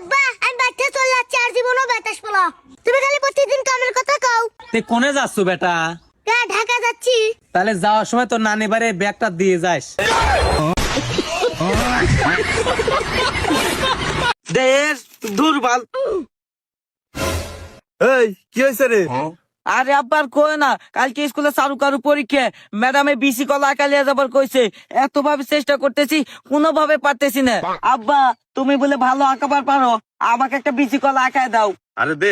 আব্বা আমি বাচ্চা চলে যাচ্ছি আর জীবনও বাতাস পোলা। তুমি খালি প্রতিদিন কামের কথা কও। তে কোনে যাচ্ছ বেটা? কা ঢাকা যাচ্ছি। তাহলে যাওয়ার সময় তোর নানি বাড়ি ব্যাগটা দিয়ে যাস। দেশ দুর্বল। এই কি হয়েছে রে? আরে আব্বার কই না কালকে স্কুলে চারু কারু পরীক্ষা। ম্যাডামে বিসি কলা আঁকালিয়া যাবার কইছে। এত ভাবে চেষ্টা করতেছি কোনো ভাবে পারতেছি না। আব্বা তুমি বলে ভালো আঁকাবার পারো আমাকে একটা বিসি কলা আঁকায় দাও। আরে দে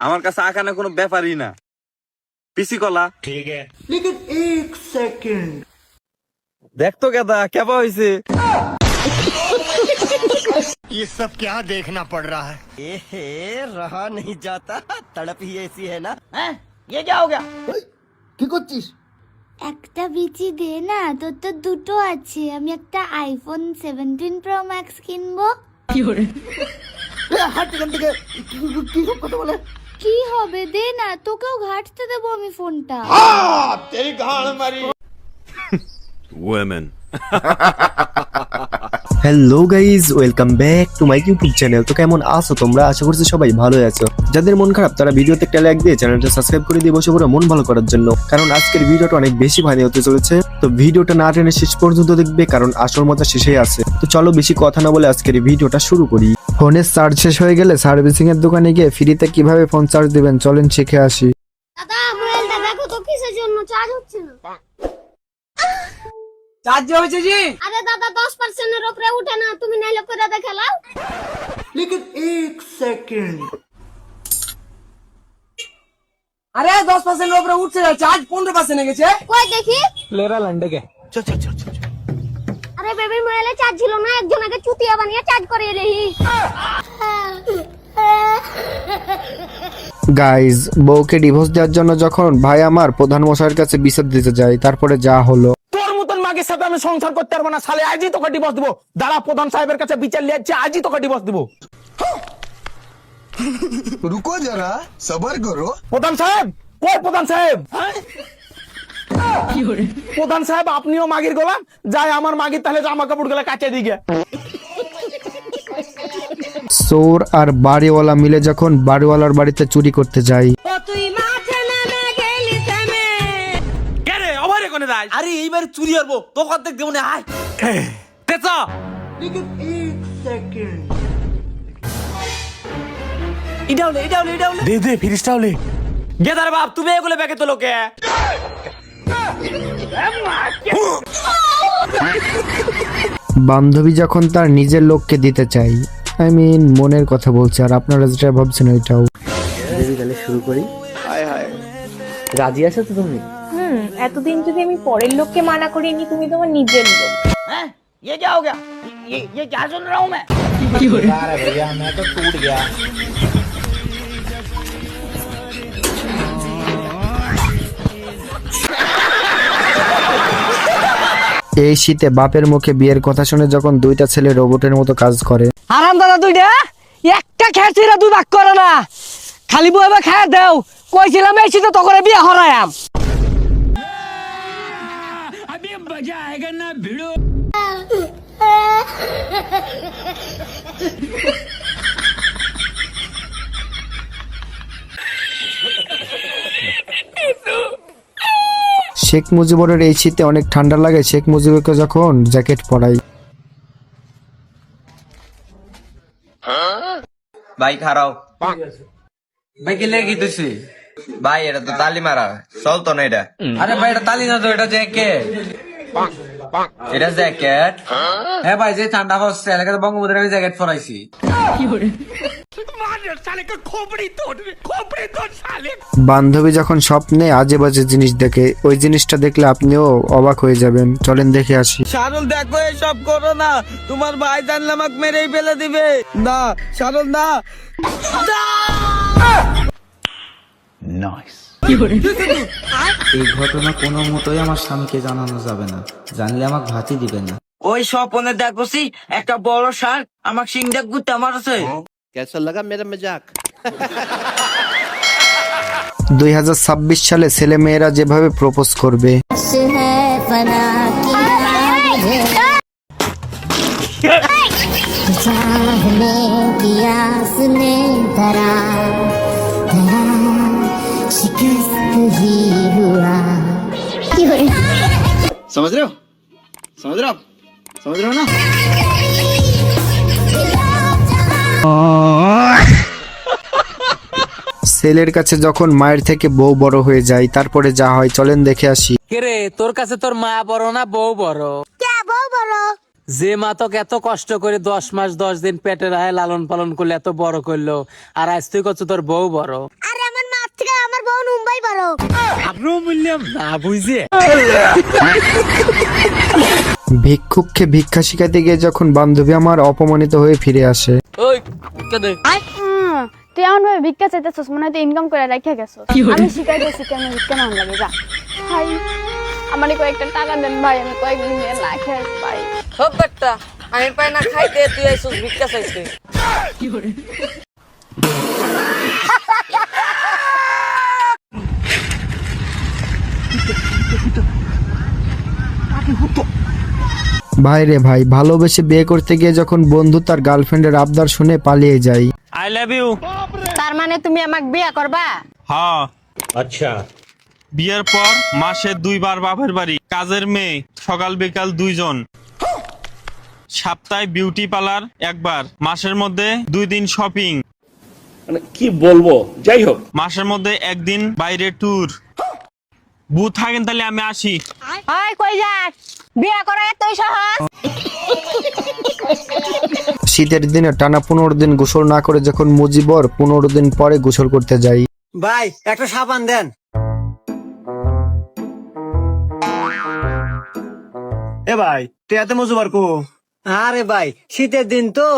আমার কাছে আঁকানো কোনো ব্যাপারই না। পিসি কলা। ঠিক আছে। এক দেখ তো কেদা কেবা হয়েছে ये सब क्या देखना पड़ रहा है रहा नहीं जाता तड़प ही ऐसी है ना হ্যাঁ ये क्या हो गया কি করছিস একটা বিচি দে না তোর তো দুটো আছে আমি একটা আইফোন সেভেন্টিন প্রো ম্যাক্স কিনবো হাট এখান থেকে কি- কি সব কথা বলে কি হবে দে না তোকেও ঘাটতে দেবো আমি ফোনটা Hello guys welcome back to my YouTube channel তো কেমন আছো তোমরা? আশা করছি সবাই ভালো আছো। যাদের মন খারাপ তারা ভিডিওতে একটা লাইক দিয়ে চ্যানেলটা সাবস্ক্রাইব করে দিয়ে বসে পড়ো মন ভালো করার জন্য। কারণ আজকের ভিডিওটা অনেক বেশি ভালো হতে চলেছে। তো ভিডিওটা না টেনে শেষ পর্যন্ত দেখবে কারণ আসল মজা শেষে আছে। তো চলো বেশি কথা না বলে আজকের ভিডিওটা শুরু করি। ফোনের চার্জ শেষ হয়ে গেলে সার্ভিসিং এর দোকানে গিয়ে ফ্রিতে কীভাবে ফোন চার্জ দিবেন চলেন শিখে আসি। দাদা মোবাইলটা দেখো তো কিসের জন্য? চার্জ হচ্ছে না। চার্জ হয়েছে জি। আরে দাদা দশ পার্সেন্টের উপরে উঠে না তুমি নাইলে করে দেখালাও আরে দশ পার্সেন্ট উপরে উঠছে না চার্জ পনেরো পার্সেন্ট গেছে। কই দেখি? লেরা লন্ডে কে আরে বেবির মোবাইলে চার্জ ছিল না একজন আগে চুতিয়া বানিয়ে চার্জ করে রেহি গাইজ বউকে ডিভোর্স দেওয়ার জন্য যখন ভাই আমার প্রধান মশাইয়ের কাছে বিচার দিতে যায় তারপরে যা হলো বাকির সাথে আমি সংসার করতে পারব না। সালে আজই তোকে ডিভোর্স দেবো। দাঁড়া প্রধান সাহেবের কাছে বিচার লিয়াচ্ছে আজই তোকে ডিভোর্স দেবো। রুকো যারা সবার করো। প্রধান সাহেব কই প্রধান সাহেব? প্রধান সাহেব আপনিও মাগির গোলাম? যাই আমার মাগির তাহলে জামা কাপড়গুলা কাটিয়ে দিকে। চোর আর বাড়িওয়ালা মিলে যখন বাড়িওয়ালার বাড়িতে চুরি করতে যায় আরে এইবার চুরি করব। তো অর্ধেক দেবো না আয়। তেছা এটা হলে এটা হলে এটা হলে। দে দে ফিরিসটা হলে। গেদার বাপ তুমি এগুলো ব্যাগে তো লোকে বান্ধবী যখন তার নিজের লোককে দিতে চাই আই মিন মনের কথা বলছে আর আপনারা যেটা ভাবছেন ওইটাও। হুম এতদিন যদি আমি পরের লোককে মানা করিনি তুমি তোমার নিজের লোক हैं ये क्या हो गया ये ये क्या सुन रहा हूँ मैं এই শীতে বাপের মুখে বিয়ের কথা শুনে যখন দুইটা ছেলে রোবটের মতো কাজ করে আরাম দাদা দুইটা একটা খেয়েছিরা দুই ভাগ করে না খালি বইবে খেয়ে দেও কইছিলাম এই শীতে তখন বিয়ে হরায়াম শেখ মুজিবুরের এই শীতে অনেক ঠান্ডা লাগে শেখ মুজিবুরকে যখন জ্যাকেট পরাই। ভাই খারাও। ভাই কি লেগে তুই ভাই এটা তো তালি মারা। চলতো না এটা। আরে ভাই এটা তালি না তো এটা জ্যাকেট। এটা জ্যাকেট। হ্যাঁ ভাই যে ঠান্ডা হচ্ছে এলাকাতে বঙ্গবন্ধুর আমি জ্যাকেট পরাইছি। বান্ধবী যখন স্বপ্নে আজে বাজে জিনিস দেখে ওই জিনিসটা দেখলে আপনিও অবাক হয়ে যাবেন। চলেন দেখে আসি। শারুল দেখো এসব করো না। তোমার ভাই জানলে আমাকে মেরেই ফেলে দিবে। না শারুল না। এই ঘটনা কোনো মতোই আমার স্বামীকে জানানো যাবে না। জানলে আমাকে ভাতি দিবে না। ওই স্বপনে দেখছি একটা বড় সার আমার সিং ডাক গুতে মারছে কেসা লাগা মেরা মজাক। দুই সালে ছেলে মেয়েরা যেভাবে প্রপোজ করবে। চাহনে কি समझ रहे हो समझ रहे हो आप समझ रहे हो ना ছেলের কাছে যখন মায়ের থেকে বউ বড় হয়ে যায় তারপরে যা হয় চলেন দেখে আসি রে তোর কাছে তোর মা বড় না বউ বড় যে মা তোকে এত কষ্ট করে দশ মাস দশ দিন পেটে রাহে লালন পালন করলে এত বড় করলো আর আজ তুই করছো তোর বউ বড় আরে আমার মা থেকে আমার বউ মুম্বাই বড় আমিও বললাম না বুঝে। ভিক্ষুককে ভিক্ষা শিখাতে গিয়ে যখন বান্ধবী আমার অপমানিত হয়ে ফিরে আসে। ওই কেদে তুই এমন ভাবে ভিক্ষা চাইতেছিস মনে হয় ইনকাম করে রাখা গেছো আমি শিখাই দিয়েছি কেন ভিক্ষা নাম লাগে যা। ভাই আমার কয়েকটা টাকা দেন ভাই আমি কয়েকদিন দিয়ে না খেয়ে ভাই সব বেটা আমি পাই না খাইতে তুই আইসুস ভিক্ষা চাইতে। ভাই রে ভাই ভালোবেসে বিয়ে করতে গিয়ে যখন বন্ধু তার গার্লফ্রেন্ডের আবদার শুনে পালিয়ে যায় আই লাভ ইউ তার মানে তুমি আমাকে বিয়ে করবা? হ্যাঁ। আচ্ছা। বিয়ের পর মাসে দুইবার বাপের বাড়ি কাজের মেয়ে সকাল বিকাল দুইজন। সপ্তাহে বিউটি পার্লার একবার মাসের মধ্যে দুই দিন শপিং মানে কি বলব? যাই হোক। মাসের মধ্যে একদিন বাইরে ট্যুর বু থাকেন তাহলে আমি আসি। কই যাস? বিয়ে করা এতই সহজ। শীতের দিনে টানা পনেরো দিন গোসল না করে যখন মুজিবর পনেরো দিন পরে গোসল করতে যাই। ভাই একটা সাবান দেন। এ ভাই তুই এত মজুবার কো। আরে ভাই শীতের দিন তো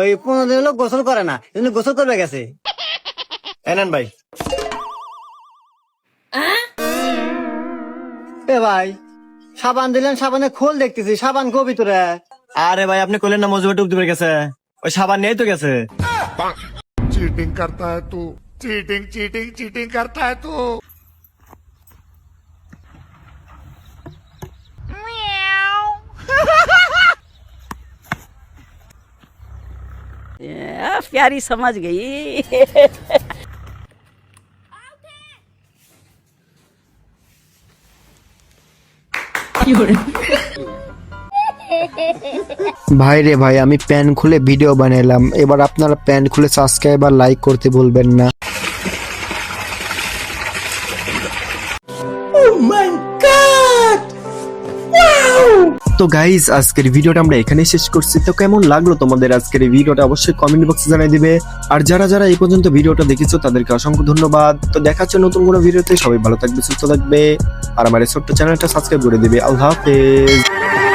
ওই পনেরো দিন লোক গোসল করে না এজন্য গোসল করবে গেছে। এনেন ভাই। এ ভাই সাবান দিলেন সাবানে খোল দেখতেছি সাবান কো ভিতরে আরে ভাই আপনি কইলেন না মজুবার ডুব দিবে গেছে ওই সাবান নেই তো গেছে चीटिंग करता है तू चीटिंग चीटिंग चीटिंग करता है तू प्यारी समझ गई ভাই রে ভাই, আমি প্যান খুলে ভিডিও বানাইলাম। এবার আপনারা প্যান খুলে সাবস্ক্রাইব আর লাইক করতে বলবেন না। তো গাইজ আজকের ভিডিওটা আমরা এখানে শেষ করছি। তো কেমন লাগল তোমাদের আজকের এই ভিডিওটা অবশ্যই কমেন্ট বক্সে জানিয়ে দিবে। আর যারা যারা এই পর্যন্ত ভিডিওটা দেখেছ, তাদেরকে অসংখ্য ধন্যবাদ। তো দেখা হচ্ছে নতুন কোনো ভিডিওতে। সবাই ভালো থাকবে, সুস্থ থাকবে। আর আমার এই ছোট্ট চ্যানেলটা সাবস্ক্রাইব করে দিবে। আল্লাহ হাফেজ।